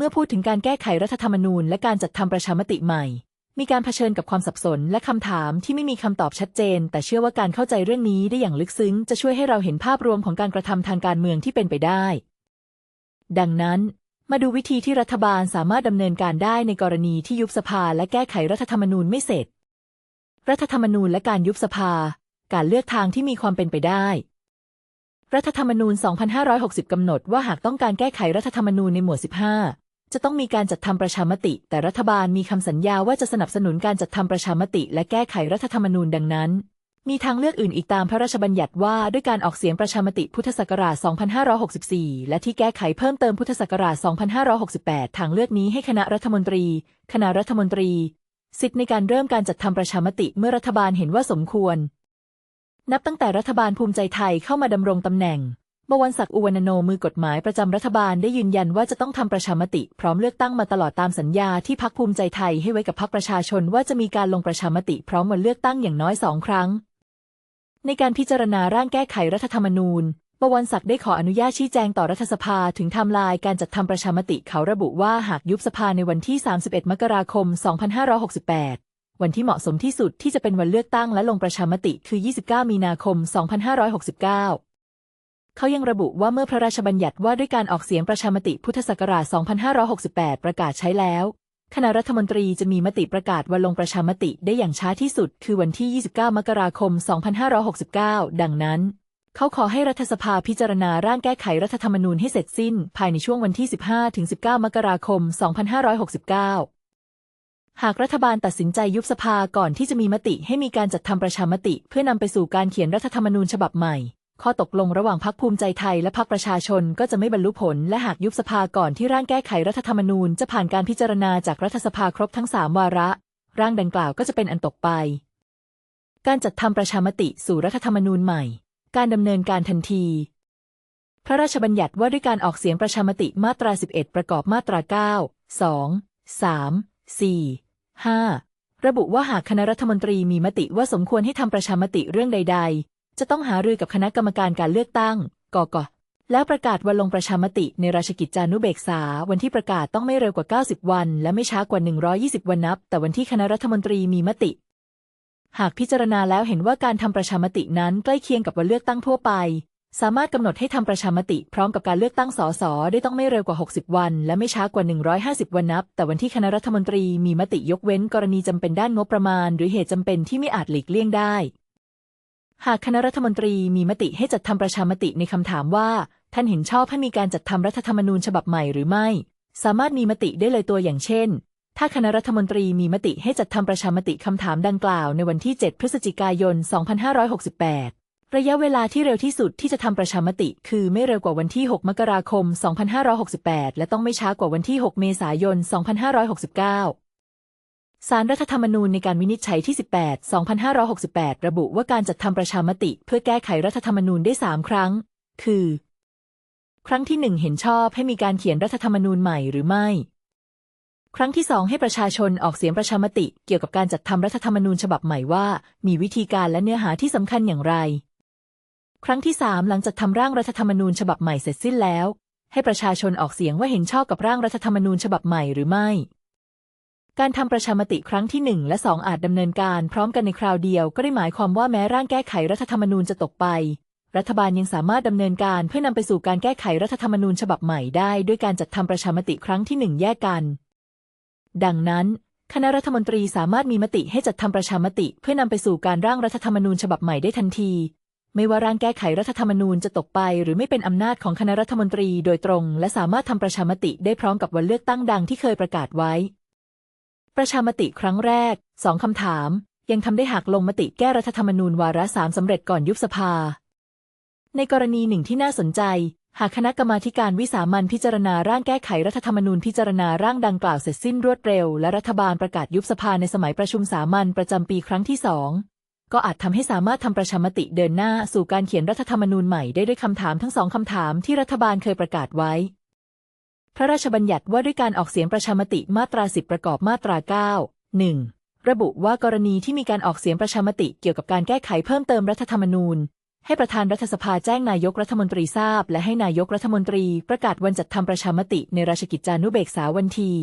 เมื่อพูดถึงการแก้ไขรัฐธรรมนูญ และการจัดทำประชามติใหม่ มีการเผชิญกับความสับสน และคำถามที่ไม่มีคำตอบชัดเจน แต่เชื่อว่าการเข้าใจเรื่องนี้ได้อย่างลึกซึ้ง จะช่วยให้เราเห็นภาพรวมของการกระทำทางการเมืองที่เป็นไปได้ ดังนั้น มาดูวิธีที่รัฐบาลสามารถดำเนินการได้ในกรณีที่ยุบสภา และแก้ไขรัฐธรรมนูญไม่เสร็จ รัฐธรรมนูญและการยุบสภา การเลือกทางที่มีความเป็นไปได้รัฐธรรมนูญ 2560 กำหนดว่าหากต้องการแก้ไขรัฐธรรมนูญในหมวด 15 จะต้องมีการจัดทำประชามติ แต่รัฐบาลมีคำสัญญาว่าจะสนับสนุนการจัดทำประชามติ และแก้ไขรัฐธรรมนูญดังนั้น มีทางเลือกอื่นอีกตามพระราชบัญญัติว่าด้วยการออกเสียงประชามติพุทธศักราช 2564 และที่แก้ไขเพิ่มเติมพุทธศักราช 2568 ทางเลือกนี้ให้คณะรัฐมนตรี คณะรัฐมนตรี สิทธิในการเริ่มการจัดทำประชามติเมื่อรัฐบาลเห็นว่าสมควร นับตั้งแต่รัฐบาลภูมิใจไทยเข้ามาดำรงตำแหน่ง บวรศักดิ์อุวรรณโนมือกฎหมายประจำรัฐบาลได้ยืนยันว่าจะต้องทำประชามติพร้อมเลือกตั้งมาตลอดตามสัญญาที่พักภูมิใจไทยให้ไว้กับพักประชาชนว่าจะมีการลงประชามติพร้อมวันเลือกตั้งอย่างน้อยสองครั้ง ในการพิจารณาร่างแก้ไขรัฐธรรมนูญบวรศักดิ์ได้ขออนุญาตชี้แจงต่อรัฐสภาถึงไทม์ไลน์การจัดทำประชามติเขาระบุว่าหากยุบสภาในวันที่ 31 มกราคม 2568 วันที่เหมาะสมที่สุดที่จะเป็นวันเลือกตั้งและลงประชามติคือ 29 มีนาคม 2569 เขายังระบุว่าเมื่อพระราชบัญญัติว่าด้วยการออกเสียงประชามติพุทธศักราช 2568 ประกาศใช้แล้ว คณะรัฐมนตรีจะมีมติประกาศวันลงประชามติได้อย่างช้าที่สุด คือวันที่ 29 มกราคม 2569 ดังนั้น เขาขอให้รัฐสภาพิจารณาร่างแก้ไขรัฐธรรมนูญให้เสร็จสิ้น ภายในช่วงวันที่ 15-19 มกราคม 2569หากรัฐบาลตัดสินใจยุบสภาก่อนที่จะมีมติให้มีการจัดทำประชามติ เพื่อนำไปสู่การเขียนรัฐธรรมนูญฉบับใหม่ ข้อตกลงระหว่างพรรคภูมิใจไทยและพรรคประชาชนก็จะไม่บรรลุผล และหากยุบสภาก่อนที่ร่างแก้ไขรัฐธรรมนูญจะผ่านการพิจารณาจากรัฐสภาครบทั้งสามวาระ ร่างดังกล่าวก็จะเป็นอันตกไป การจัดทำประชามติสู่รัฐธรรมนูญใหม่ การดำเนินการทันที พระราชบัญญัติว่าด้วยการออกเสียงประชามติมาตรา 11 ประกอบมาตรา 9 2 3 4 5 ระบุว่าหากคณะรัฐมนตรีมีมติว่าสมควรให้ทำประชามติเรื่องใด จะต้องหารือกับคณะกรรมการการเลือกตั้ง กก แล้วประกาศวันลงประชามติในราชกิจจานุเบกษา วันที่ประกาศต้องไม่เร็วกว่า 90 วัน และไม่ช้ากว่า 120 วันนับ แต่วันที่คณะรัฐมนตรีมีมติ หากพิจารณาแล้วเห็นว่าการทำประชามตินั้นใกล้เคียงกับวันเลือกตั้งทั่วไป สามารถกำหนดให้ทำประชามติพร้อมกับการเลือกตั้งสสได้ต้องไม่เร็วกว่า 60 วัน และไม่ช้ากว่า 150 วันนับ แต่วันที่คณะรัฐมนตรีมีมติยกเว้น กรณีจำเป็นด้านงบประมาณ หรือเหตุจำเป็นที่ไม่อาจหลีกเลี่ยงได้ หากคณะรัฐมนตรีมีมติให้จัดทำประชามติในคำถามว่า ท่านเห็นชอบให้มีการจัดทำรัฐธรรมนูญฉบับใหม่หรือไม่ สามารถมีมติได้เลยตัวอย่างเช่น ถ้าคณะรัฐมนตรีมีมติให้จัดทำประชามติคำถามดังกล่าวในวันที่ 7 พฤศจิกายน 2568 ระยะเวลาที่เร็วที่สุดที่จะทำประชามติ คือไม่เร็วกว่าวันที่ 6 มกราคม 2568 และต้องไม่ช้ากว่าวันที่ 6 เมษายน 2569 สารรัฐธรรมนูญในการวินิจฉัยที่ 18 2568 ระบุว่าการจัดทำประชามติ เพื่อแก้ไขรัฐธรรมนูญได้ 3 ครั้ง คือ ครั้งที่ 1 เห็นชอบให้มีการเขียนรัฐธรรมนูญใหม่หรือไม่ ครั้งที่ 2 ให้ประชาชนออกเสียงประชามติ เกี่ยวกับการจัดทำรัฐธรรมนูญฉบับใหม่ว่า มีวิธีการและเนื้อหาที่สำคัญอย่างไร ครั้งที่ 3 หลังจากทำร่างรัฐธรรมนูญฉบับใหม่เสร็จสิ้นแล้ว ให้ประชาชนออกเสียงว่าเห็นชอบกับร่างรัฐธรรมนูญฉบับใหม่หรือไม่ การทำประชามติครั้งที่ 1 และ 2 อาจดำเนินการพร้อมกันในคราวเดียวก็ได้หมายความว่าแม้ร่างแก้ไขรัฐธรรมนูญจะตกไป รัฐบาลยังสามารถดำเนินการเพื่อนำไปสู่การแก้ไขรัฐธรรมนูญฉบับใหม่ได้ ด้วยการจัดทำประชามติครั้งที่ 1 แยกกัน ดังนั้น คณะรัฐมนตรีสามารถมีมติให้จัดทำประชามติเพื่อนำไปสู่การร่างรัฐธรรมนูญฉบับใหม่ได้ทันที ไม่ว่าร่างแก้ไขรัฐธรรมนูญจะตกไป หรือไม่เป็นอำนาจของคณะรัฐมนตรีโดยตรง และสามารถทำประชามติได้พร้อมกับวันเลือกตั้งดังที่เคยประกาศไว้ ประชามติครั้งแรกสองคำถาม ยังทำได้หากลงมติแก้รัฐธรรมนูญวาระสามสำเร็จก่อนยุบสภา ในกรณีหนึ่งที่น่าสนใจ หากคณะกรรมาการวิสามันพิจารณาร่างแก้ไขรัฐธรรมนูญพิจารณาร่างดังกล่าวเสร็จสิ้นรวดเร็ว และรัฐบาลประกาศยุบสภาในสมัยประชุมสามัญประจำปีครั้งที่สองก็อาจทำให้สามารถทำประชามติเดินหน้าสู่การเขียนรัฐธรรมนูญใหม่ได้ด้วยคำถามทั้งสองคำถามที่รัฐบาลเคยประกาศไว้ พระราชบัญญัติว่าด้วยการออกเสียงประชามติมาตราสิบประกอบมาตราเก้าหนึ่งระบุว่ากรณีที่มีการออกเสียงประชามติเกี่ยวกับการแก้ไขเพิ่มเติมรัฐธรรมนูญ ให้ประธานรัฐสภาแจ้งนายกรัฐมนตรีทราบ และให้นายกรัฐมนตรีประกาศวันจัดทำประชามติในราชกิจจานุเบกษาวันที่